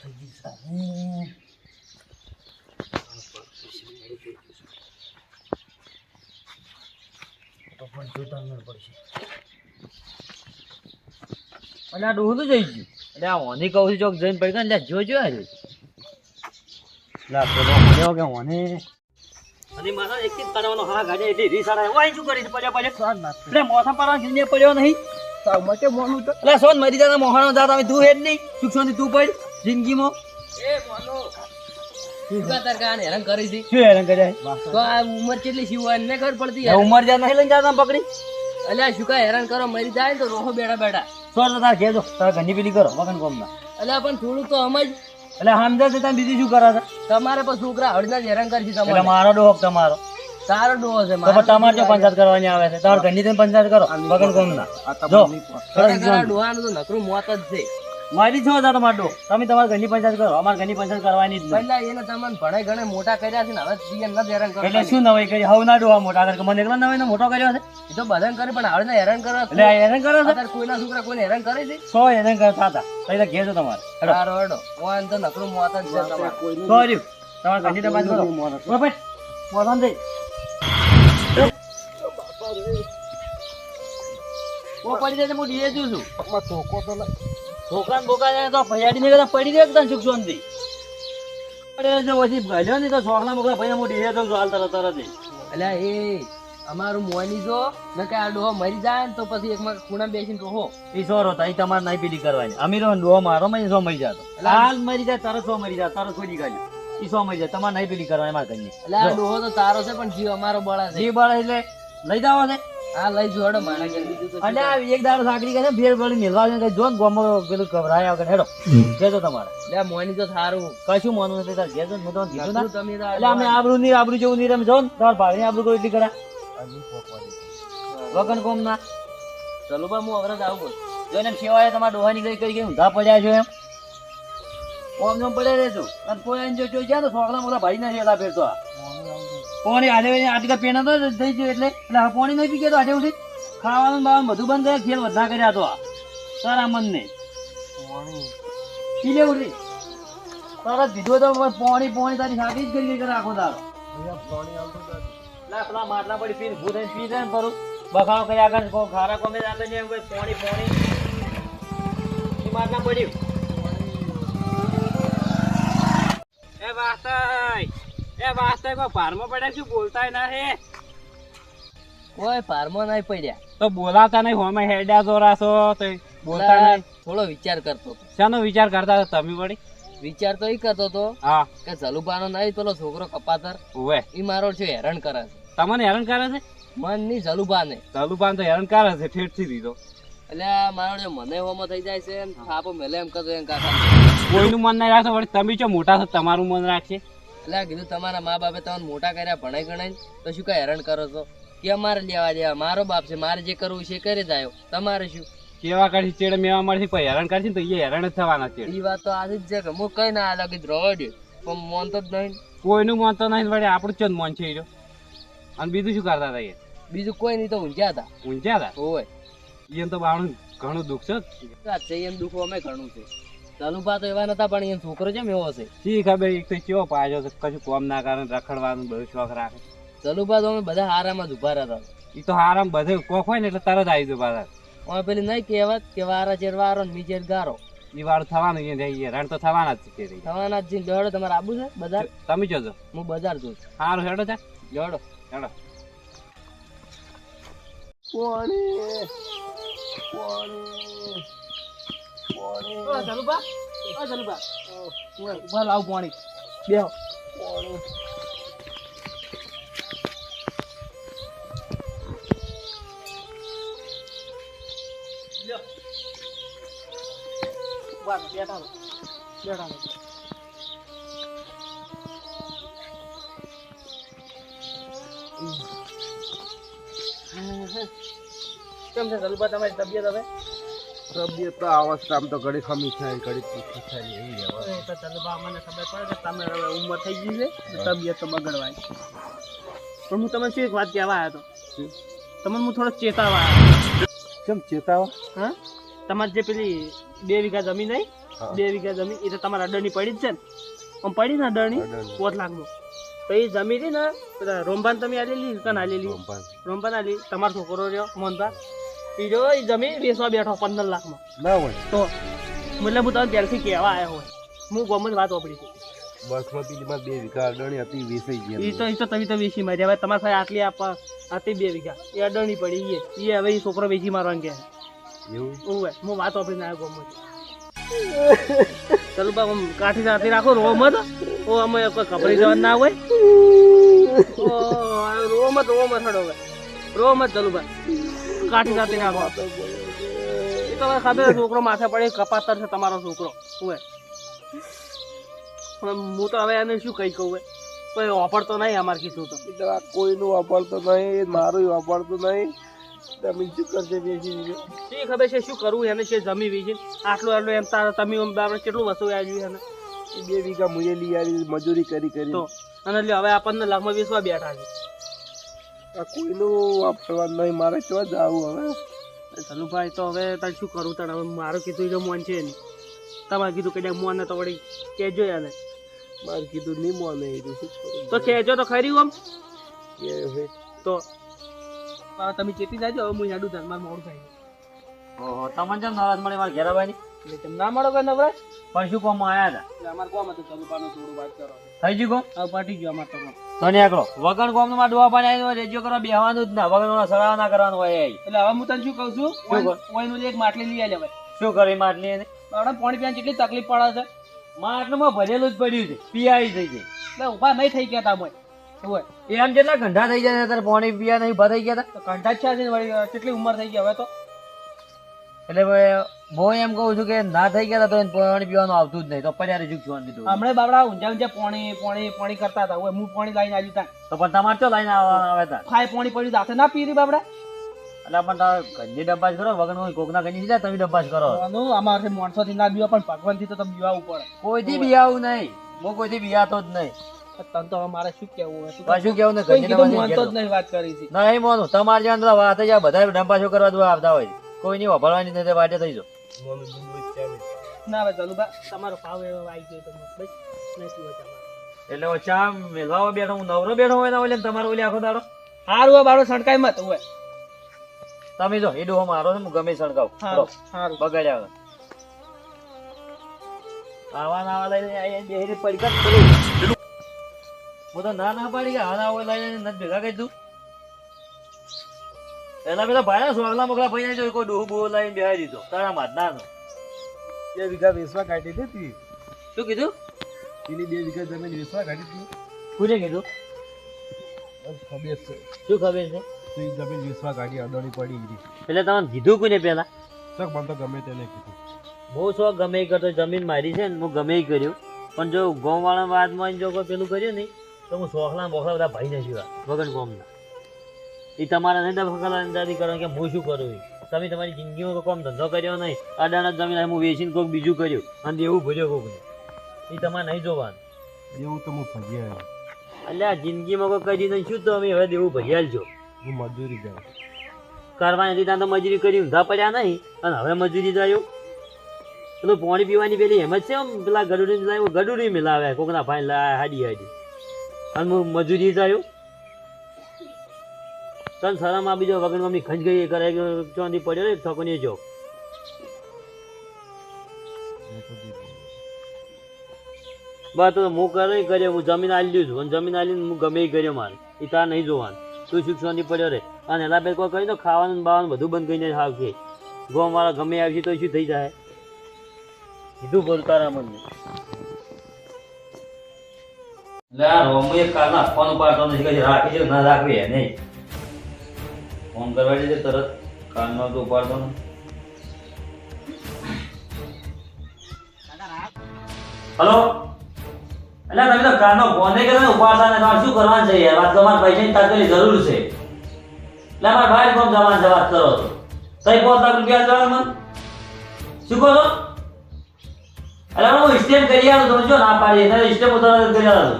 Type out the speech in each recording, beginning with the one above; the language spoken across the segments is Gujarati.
થઈ ગઈ સાહેબ તો પણ ગયું એટલે કહું છું ચોક પડી ગયા ને લે જોજો કે હોની અને મારા એક જ કરવાનો હા ગાડે એટલી શું કરી પડ્યા પડ્યા એટલે મોથા પાડવા જીને પડ્યો નહીં તાવ માટે મોનું તો એટલે સોન મરી જાતા મોહાનો જાત અમે તું હેડ નહીં શાંતિ તું પડ જિંદગીમાં? એ કાન હેરાન કરી હતી શું હેરાન કર્યા તો આ ઉંમર કેટલી શી હોય ને ખબર પડતી એ ઉંમર જ્યાં નહીં લઈને જાતા પકડી. અલ્યા શું કા હેરાન કરો મરી જાય તો રોહો બેઠા બેઠા. તો તાર ઘેર તારા ઘરની પેલી કરો મગન કોમના અલ્યા પણ થોડું તો સમજ. એટલે સમજે છે તમે બીજું શું કરો છો? તમારે પણ છોકરા હળના જ હેરાન કરશે તમારે. મારો ડોહક તમારો? તારો ડોહો છે તો તમારે જો પંચાયત કરવાની આવે છે? તમારે ઘરની તમે પંચાયત કરો બગન કોમના જો ખરેખર ડોહાનું તો નકરું મોત જ છે. મારી છો જા માટો તમે તમારા ઘરની પંચાયત કરો. અમારે ઘરની પંચાયત કરવાની જ નહીં. પહેલા એને તમને ભણે ઘણે મોટા કર્યા છે ને હવે તું એને હેરાન કરો એટલે શું નવાઈ કરી? હવ ના ડોહા મોટા. કરે મને એકલા નવાઈ મોટો કર્યો છે? એ તો બધાને કરે પણ હળને હેરાન કરો. એટલે હેરાન કરો છે? કોઈના છોકરા કોઈને હેરાન કરે છે? સો હેરાન કરતા હતા એટલે ઘેર છો તમારે. હેડો. તારો હડો. ઓન તો નકરું મોત જ છે તમારે. સોરી તમારે ઘરની તમે કરો. બરાબર મોઢામાં દે ઓ પડી જાય તો હું ડીએ છું. છું છોકરા બોકા જાય તો ભૈયાડી ને પડી દે એકદમ સુખ શાંતિ? અરે જો પછી ભલ્યો ને તો સોખલા મોકલા ભાઈ હું ડીએ તો હાલ તરત તરત એટલે એ અમારું મોની જો ને કે આ ડોહો મરી જાય ને તો પછી એકમાં ખૂણા બેસીને રોહો. એ સો રોતા ઈ તમારે નહીં પીડી કરવાની. અમીરો ડોહો મારો મય સો મરી જાતો હાલ મરી જાય તરત સો મરી જાય તરત કોઈ કાઢ્યું એ સો મરી જાય તમારે નહીં પીડી કરવાની મારે ઘરની એટલે આ ડોહો તો તારો છે પણ જીવ અમારો બળા છે. જીવ બળા એટલે લઈ જાવો છે. આ લઈ જોડો મારા ઘેર. બીજું અને આ એક દાડો મેલવા જો ને ગોમો પેલું વગર હેડો. કેજો તમારે. લે મોની તો સારું. કશું મોનું નથી તાર જો ને કીધું ના. તમે એટલે અમે આબરૂ ની આબરૂ જેવું રમે. જો ને ભાઈ આબરૂ કોઈ એટલી કરા વગન કોમ ના. ચલો બા હું અવરત આવું જોઈને એમ સેવાય તમારા ડોહાની ગઈ કરી ગઈ ઊંધા પડ્યા છો એમ? ઓમ રહેજો અને કોઈ આઈને જો જોઈ જાય તો છોકરા મોકલા ભાઈ ના છેલા ફેરતો આ. પોણી આજે આટલા પેના તો થઈ ગયું એટલે. એટલે પોણી નહીં પી ગયા તો આજે ઉઠી ખાવાનું બાવાનું બધું બંધ કર્યા ખેલ વધા કર્યા તો. તારા મનને. પી લે ઉઠી તારા દીધો તો પોણી પોણી તારી સાથી જ કરી કરે તારો દારો લા પેલા માટલા પડી પીને ભૂત થઈને પી જાય ને પરું બખાડો કર્યા આગળ કોઈ ખારા કોમે જાતો કોઈ પોણી પોણી. માટલા પડ્યું એ વાસ્તાય એ ભારમાં પડ્યા શું બોલતાય ના હે. કોઈ પારમાં નહીં પડ્યા. તો બોલાવતા નહીં હોમે હેડ્યા જોરાશો તો બોલતા નહીં. થોડો વિચાર કરતો હતો. શાનો વિચાર કરતા હતા તમે વળી? વિચાર તો એ કરતો હતો હા. કે જલુબાનો નહીં પેલો છોકરો કપાતર ઓવે. એ મારો છે હેરાન કરે છે. તમને હેરાન કરે છે? મનની જલુબાને તલુપાન તો હેરાન કરે છે ઠેઠથી દીધો. એટલે મારો જો મને હોમો થઈ જાય છે થાપો મેલે એમ કરતો એમ કાકા. કોઈનું મન નહીં રાખતો વળી તમે જો મોટા છો તમારું મન રાખશે. એટલે કીધું તમારા મા બાપે તમને મોટા કર્યા ભણાઈ ગણાય તો શું કઈ હેરાન કરો છો? કે અમારે લેવા દેવા? મારો બાપ છે મારે જે કરવું છે કરી જ આવ્યો તમારે શું? કેવા કાઢી ચેડ મેવા મળશે પછી હેરાન કરશે ને તો એ હેરાન જ થવાના છે. એ વાત તો આજે જ છે કે હું કઈ ના અલગ રવા દે પણ મોન તો જ નહીં. કોઈનું મોન તો નહીં વળી આપણું ચંદ મન છે એ. અને બીજું શું કરતા હતા એ? બીજું કોઈ નહીં તો ઊંઝ્યા હતા ઊંઝ્યા હતા હોય એમ તો બાણું ઘણું દુઃખ છે. એમ દુઃખો અમે ઘણું છે. ચાલુભા તો એવા નતા પણ એ છોકરો છે એવો છે? શી ખબર? એક તો કેવો પાછો છે કશું કોમ ના કારણ રખડવાનું બહુ શોખ રાખે. ચાલુભા તો અમે બધા હારામાં જ ઊભા રહેતા એ તો હારામ બધે કોક હોય ને એટલે તરત આવી દો પાછા અમે પેલી નહીં કહેવત કે વારા ચેર વારો ને મીચેર ગારો. એ વાળું થવાનું એ જઈએ રણ તો થવાના જ છે થવાના જ છે દોડો તમારે આબુ છે બજાર? તમે જોજો હું બજાર જોઉં છું. સારું હેડો છે દોડો. હેડો. ઊભા લાવ પાણી. બેહો. કેમ છે જલબા તમારી તબિયત હવે? તબિયત તો અવસ્થામાં તો ઘડી ખમી થાય ઘડી પૂછી થાય એવી રહેવા તો તો બા મને ખબર પડે કે તમે હવે ઉંમર થઈ ગઈ છે તબિયત તો બગડવાય પણ હું તમને શું એક વાત કહેવા આવ્યો હતો તમને હું થોડો ચેતાવા કેમ ચેતાવા? હા? તમારે જે પેલી બે વીઘા જમીન આવી બે વીઘા જમીન એ તો તમારા અડરની પડી જ છે ને. આમ પડી ને અડરની. પોત લાખનું તો એ જમીન ને રોમભાન રોમબાન તમે આલેલી કન આલેલી? રોમભાન. રોમબાન આલી તમારો છોકરો રહ્યો મોહનભાઈ. એ જો એ જમીન વેચવા બેઠો પંદર લાખમાં. ના હોય તો મતલબ હું તમને ત્યારથી કહેવા આવ્યો હોય. હું ગમે વાત વાપરી છું બસમાં પેલીમાં બે વીઘા અડણી હતી વેચાઈ એ તો એ તો તમે તો વેચી મારી. હવે તમારે સાથે આટલી આપવા આટલી બે વીઘા. એ અડણી પડી એ એ હવે એ છોકરો વેચી મારવાનું કે એવું? ઓવે હું વાત વાપરીને આવ્યો ગમે ચાલો બા કાઠી સાથે રાખો રો મત ઓ અમે કપડી જવાનું ના હોય. ઓ રો મત રો મત હડો રો મત ચાલુ બા. કાઠી સાથે રાખો એ તો હવે ખબર છોકરો માથે પડે કપાતર છે તમારો છોકરો. પણ હું તો હવે એને શું કહી કહું હવે? કોઈ વાપરતો નહીં અમારે કીધું તો. કોઈનું વાપરતો નહીં મારું વાપરતો નહીં. તમે શું કરશે બેસી દીધું ખબર છે શું કરવું એને છે જમી આટલું આટલું એમ તારે તમે આપણે કેટલું વસ્તુ આવ્યું એને? બે વીઘા મુજે લઈ આવી મજૂરી કરી કરી. તો. અને હવે આપણને લાખમાં વીસવા બેઠા છે. કોઈનું વાપરવાનું નહીં મારે ક્યાં જવું હવે? ધનુભાઈ તો હવે તારે શું કરું તારે? હવે મારું કીધું જો મન છે નહીં. તમારે કીધું કે મોન ને તો વળી કહેજો યાને મારે કીધું નહીં મોન એ તો શું તો કહેજો તો ખરી આમ કે તો તમે ચેતી જાજો હવે હું યાડું થાય મારે મોડું થાય. ઓહો તમને જેમ નવરાજ મળે મારા ઘેરાભાઈ તમે ના મળો કે નવરાજ પણ શું કોમ આયા હતા? અમારે કોમ હતું ધનુભાઈનું થોડું વાત કરો. થઈ ગયું કોમ? હવે પાટી ગયો અમારે તો વગણ કોમમાં ડોવા પાણી આવ્યો રેડિયો કરવા બેહવાનું જ ના. વગણ સરાવ ના કરવાનું હોય. એટલે હવે હું તને શું કહું છું? ઓઈનું એક માટલી લઈ ભાઈ શું કરી માટલી એને? આપણે પાણી પીવાની કેટલી તકલીફ પડે છે? માટલુમાં ભરેલું જ પડ્યું છે. પીઆઈ થઈ જાય એટલે ઊભા નહીં થઈ ગયા તા હોય? એમ જેટલા ઘંટા થઈ જાય ત્યારે પાણી પીવા નહીં ઊભા થઈ ગયા તો? કંઠા જ છે કેટલી ઉંમર થઈ ગઈ હવે તો? એટલે હું એમ કહું છું કે ના થઈ ગયા હતા તો પાણી પીવાનું આવતું જ નહીં. તો પડ્યા રેજુક જોવાનું દીધું હમણાં બાબડા ઊંઝા ઊંઝા પાણી પાણી પાણી કરતા હતા. હું પાણી લાઈને આવી તા. તો પણ તમારે તો લાઈને આવવાના આવે હતા ખાય પાણી પડ્યું દાંતે ના પી રહી બાબડા એટલે પણ તારે ઘરની ડબ્બાજ કરો વગર કોઈ કોકના ઘરની સીધા તમે ડબ્બાજ કરો. અમારે માણસો થી ના બીવા પણ ભગવાનથી તો તમે બીવાવું પડે કોઈથી બિયાવું નહીં. હું કોઈથી બિયાતો જ નહીં. તને તો મારે શું કેવું તું કેવું ને? ડબ્બાજ જ નહીં નહીં વાત કરી છે. નહીં મોનું. તમારે જ્યાં વાત જ બધા ડબ્બાશો કરવા દો આવતા હોય. કોઈ નહીં વાપરવાની નથી વાટે થઈ જાઓ. મોનું દૂધ ચાલે ના હવે ચાલુ તમારો ભાવ એવો આવી ગયો તો બસ નહીં પીવો તમારે. એટલે ચા મેલવા બેઠો હું નવરો બેઠો હોય ના ઓલે તમારો ઓલે આખો દાડો. હારું હોય બાળો સણકાય મત હોય તમે જો એ ડોહો મારો છે હું ગમે સળગાવું હારું હારું. બગાડ્યા. આવા ના આવા લઈને બેહીને પડીકા જ હું તો ના ના પાડી કે આના હોય લઈને નથી ભેગા કરી દઉં એના પેલા ભાઈ સોગલા મોગલા ભાઈ જો કોઈ ડોહું બોહ લઈને બેહાડી દીધો. તારા માત નાનો બે વીઘા વેસવા કાઢી હતી શું કીધું? પેલી બે વીઘા જમીન વેસવા કાઢી દીધી. કોને કીધું? ખબર છે. શું ખબર છે? તો એ જમીન કાઢી અડણી પડી ગઈ. એટલે તમને કીધું કોને પેલા? શોખ મને તો ગમે તેને કીધું. બહુ શોખ ગમે કરતો જમીન મારી છે ને હું ગમે કર્યું. પણ જો ગોવાળા વાદમાં જો કોઈ પેલું કર્યું નહીં તો હું શોખલા ને બોખલા બધા ભાઈ નથી વગર ગોમના. એ તમારા નહીં અંદાજી કરો કે હું શું કરું તમે તમારી જિંદગીમાં કોઈ કોમ ધંધો કર્યો નહીં. અડાણા જમીન આ હું વેચીને કોઈક બીજું કર્યું. અને એવું ભર્યો કોકને એ તમારે નહીં જોવાનું. એવું તો હું ફરી આવ્યો. એટલે આ જિંદગીમાં કોઈ કરી નહીં. શું તો અમે હવે દેવું ભજ્યા છો હું મજૂરી જાઉં કરવાની હતી ત્યાં તો મજૂરી કરી ઊંધા પડ્યા નહીં. અને હવે મજૂરી જાય પેલું પાણી પીવાની પેલી એમ જ છે પેલા ગડુડી ગડુડી મિલાવે કોકના ભાઈ લાય હાડી હાડી. અને હું મજૂરી જાય તન સરામાં બીજો વગર મમ્મી ખંજ ગઈ કરે ચોંધી પડ્યો ને થકોની જો. બસ તો હું કરે કર્યો હું જમીન આલી છું. જમીન આલીને હું ગમે કર્યો મારે. એ તાર નહીં જોવાનું. તું શિક્ષણથી પડ્યો રે? અને એના પેલા કોઈ કહી ખાવાનું બાવાનું બધું બંધ કરીને આવશે ગોમ વાળા ગમે આવશે તો શું થઈ જાય? કીધું બોલ તારા મને લે રોમુ એક કાલના ફોન ઉપાડતો નથી રાખી છે ના રાખવી નહીં. ફોન કરવા જઈએ તરત. કાનનો તો ઉપાડતો ને હલો? એટલે તમે તો કાનનો ફોન કર્યો ઉપાડતા ને શું કરવાનું છે યાર? વાત તમારે પૈસાની તાત્કાલિક જરૂર છે. એટલે અમારે બહાર કોમ જવાનું છે વાત કરો છો તઈ પાંચ લાખ રૂપિયા જવાનું શું કહો છો? એટલે હું સ્ટેમ કરી આવ્યો તમે જો ના પાડી એટલે સ્ટેમ ઉતારવા કરી આવ્યો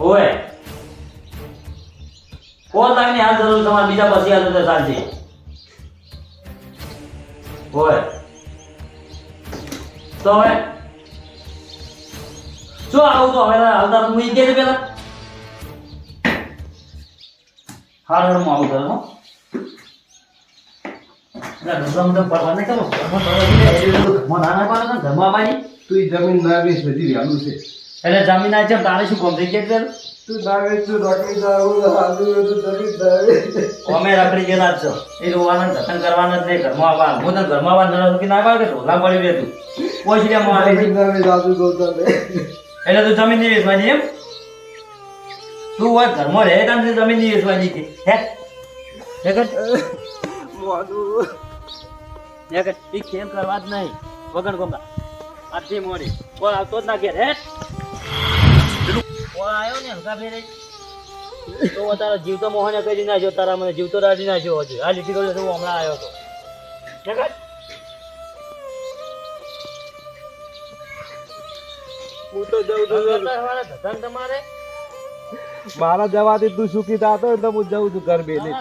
હોય પાંચ લાખની હાલ જરૂર તમારે બીજા પછી હાલ તો ચાલશે હોય. તો હવે? શું આવું તો? હવે આવતા તું મૂકી દેજે પેલા? હાર હું આવું ઘરમાં એટલે ઢોકળા તો પરવા નહીં કરો ઘરમાં પરવા નહીં એટલે તો ઘરમાં ના ના પાડો ને? ઘરમાં આવવાની તું ઈ જમીન ના બધી વહેલું છે. એટલે જમીન આ જેમ તારે શું કોમ થઈ ગયા પેલું તું ના તું ના અમે રખડી ગયેલા છો. એ રોવાના ધતન કરવાના જ નહીં ઘરમાં આવવા હું તને ઘરમાં આવવા નરસ મૂકીને આવ્યા કે ઢોલા પડી રહે તું? ના એટલે તું જમીન નહીં વેચવાની એમ? તું હોય ઘરમાં રહે તાન જમીન નહીં વેચવાની હતી હે? કર મોઢું હે ખેલ કરવા જ નહીં? વગર ગોમા આથી મોડી. કોણ આવતો જ ના ઘેર હે? આવ્યો ને હલકા ફેરે. તો તારા જીવ તો મોહને કરી નાખ્યો તારા મને જીવ તો દાડી નાખ્યો હજુ. આ હું હમણાં આવ્યો હતો હું તો જઉં છું તમારે? મારા જવાથી તું સુખી થતો તો હું જઉં છું ઘર બેલી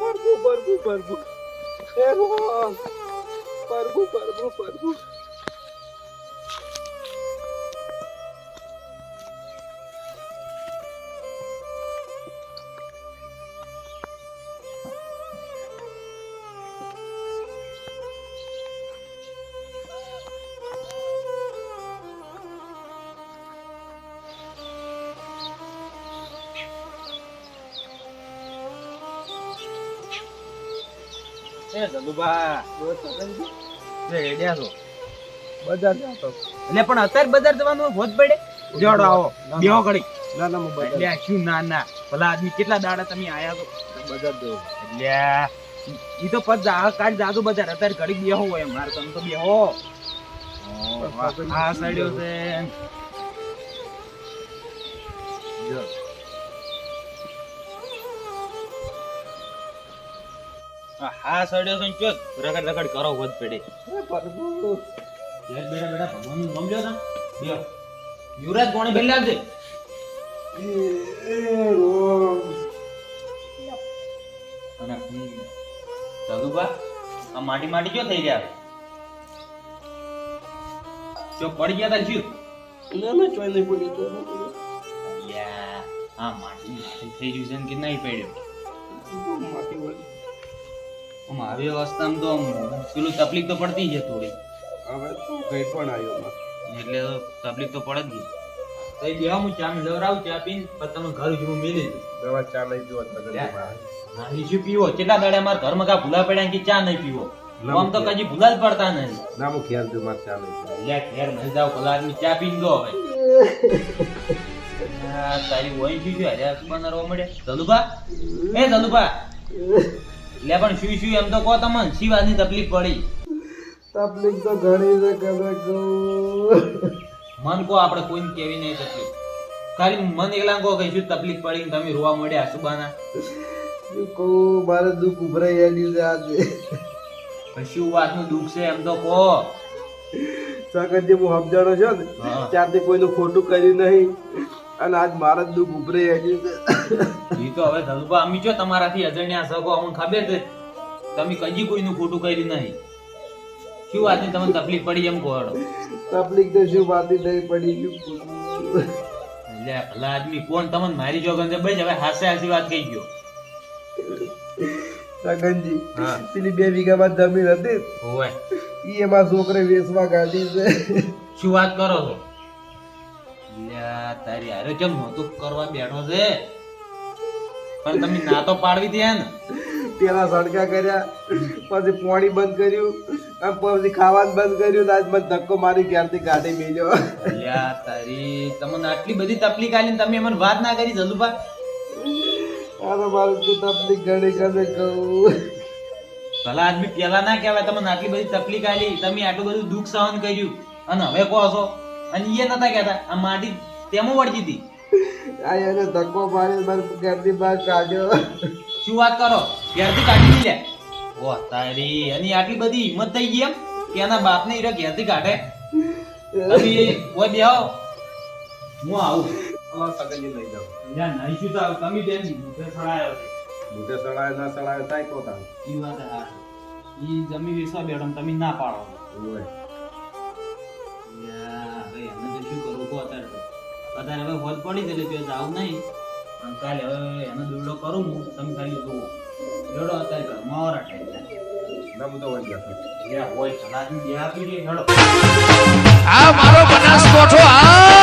પરભુ પરભુ પરભુ પરભુ પરભુ પરગુ એ રોમ પરગુ પરગુ પરગુ એ સદુભા રે રેડિયા છો બજાર જાતો એટલે પણ અત્યારે બજાર જવાનું ભોજ પડે? જોડો આવો. બેહો ઘડી ના ના હું એટલે શું ના ના. ભલા આદમી કેટલા દાડા તમે આયા છો? બજાર જો એટલે ઈ તો પદ જા કાઢ જાદુ બજાર. અત્યારે ઘડી બેહો હોય મારે તમે તો બેહો. સાઈડ્યો છે. જો. આ સડ્યો છે ને રગડ રગડ કરો વધ પડે બેટા બેટા ભગવાનનું નામ લ્યો તમે યુવરાજ કોણે બેલ લાગજે એ એ રોમ. અને સદુબા આ માટી માટી ક્યો થઈ ગયા? જો પડી ગયા તા જીવ ના ના ચોય નહીં પડી તો યા આ માટી માટી થઈ ગયું છે ને કે નહીં પડ્યો? માટી વળી આમ આવી અવસ્થામાં તો આમ પેલું તકલીફ તો પડતી છે થોડી. હવે તો કઈ પણ આવ્યો એટલે તકલીફ તો પડે જ નહીં તઈ દેવા હું ચા લવરાવું ચા પીને પછી તમે ઘર જેવું મેલી દવા ચા લઈ પીવો તગન લે. બહાર. ના ઈ શું પીવો. કેટલા દાડે અમારા ઘરમાં કા ભૂલા પડ્યા કે ચા નહીં પીવો? આમ તો કદી ભૂલા જ પડતા નહીં. ના હું ખ્યાલ તો મારે ચા પીવો. લે ઘેર નહીં જાવ ભલા આદમી ચા પીને દો હવે. તારી વહી શું શું હર્યા શું રો મળે ધલુભા એ ધલુભા લે પણ શું શું એમ તો કહો તમને શી વાતની તકલીફ પડી? તકલીફ તો ઘણી છે કદાચ. મન કહો આપણે કોઈને કેવી નહીં તકલીફ. ખાલી મન એકલા કહો કઈ શું તકલીફ પડી ને તમે રોવા મળ્યા સુબાના કહો મારે દુઃખ ઉભરાઈ આલ્યું છે આજે. શું વાતનું દુઃખ છે એમ તો કહો. સગત જે હું સમજાણો છો ને. ત્યારથી કોઈનું ખોટું કર્યું નહીં. અને આજ મારા દુઃખ ઉભરે ઈ તો હવે ધનુભા અમી જો તમારાથી અજણ્યા સગો અમને ખબર છે. તમે કજી કોઈનું ખોટું કર્યું નહીં. શું વાતની તમને તકલીફ પડી એમ કહો તકલીફ તો શું વાત થઈ પડી ગયું એટલે ભલા આદમી કોણ તમને મારી જો છે ભાઈ હવે હાસે હાસી વાત કહી ગયો. સગનજી. પેલી બે વીઘામાં જમીન હતી. હોય ઈ એમાં છોકરે વેચવા કાઢી છે. શું વાત કરો છો? લ્યા, તારી હારે કેમ નહોતું કરવા બેઠો છે? પણ તમે ના તો પાડવી દે ને પેલા સડકા કર્યા પછી પાણી બંધ કર્યું અને પછી ખાવાનું બંધ કર્યું આજ મને ધક્કો મારી ક્યારથી કાઢી મેલ્યો. લ્યા, તારી તમને આટલી બધી તકલીફ આલી તમે મને વાત ના કરી જલુભા. આ તો મારું તું તકલીફ ઘણી કરે કહું. ભલા આદમી પેલા ના કહેવાય તમને આટલી બધી તકલીફ આલી તમે આટલું બધું દુઃખ સહન કર્યું. અને હવે કહો છો અને એ નતા કહેતા. આ માટી તેમાં વળગી હતી. આ એને ધક્કો મારી મને ઘરની બહાર કાઢ્યો. શું વાત કરો? ઘેરથી કાઢી લે. ઓ તારી અને આટલી બધી હિંમત થઈ ગઈ એમ? કે એના બાપને હીરો ઘેરથી કાઢે. તમે ઓય બેહો. હું આવું. સગનજી લઈ જાવ યાર નહીં શું તો તમે બેન મુઠે સડાયો મુઠે સડાય ના સડાય થાય તો તાર ઈ વાત આ ઈ જમી વિશ્વા બેડમ તમે ના પાડો. ઓય. અત્યારે હવે હોલ પડી ગયેલી તો જાવું નહીં. અને કાલે હવે એનો દોરડો કરું હું. તમે ખાલી જુઓ. જોડો અત્યારે ઘરમાં ઓરા ટાઈમ ના હું તો વળી હોય સલાહ આપી દે હેડો. આ મારો બનાસકોઠો આ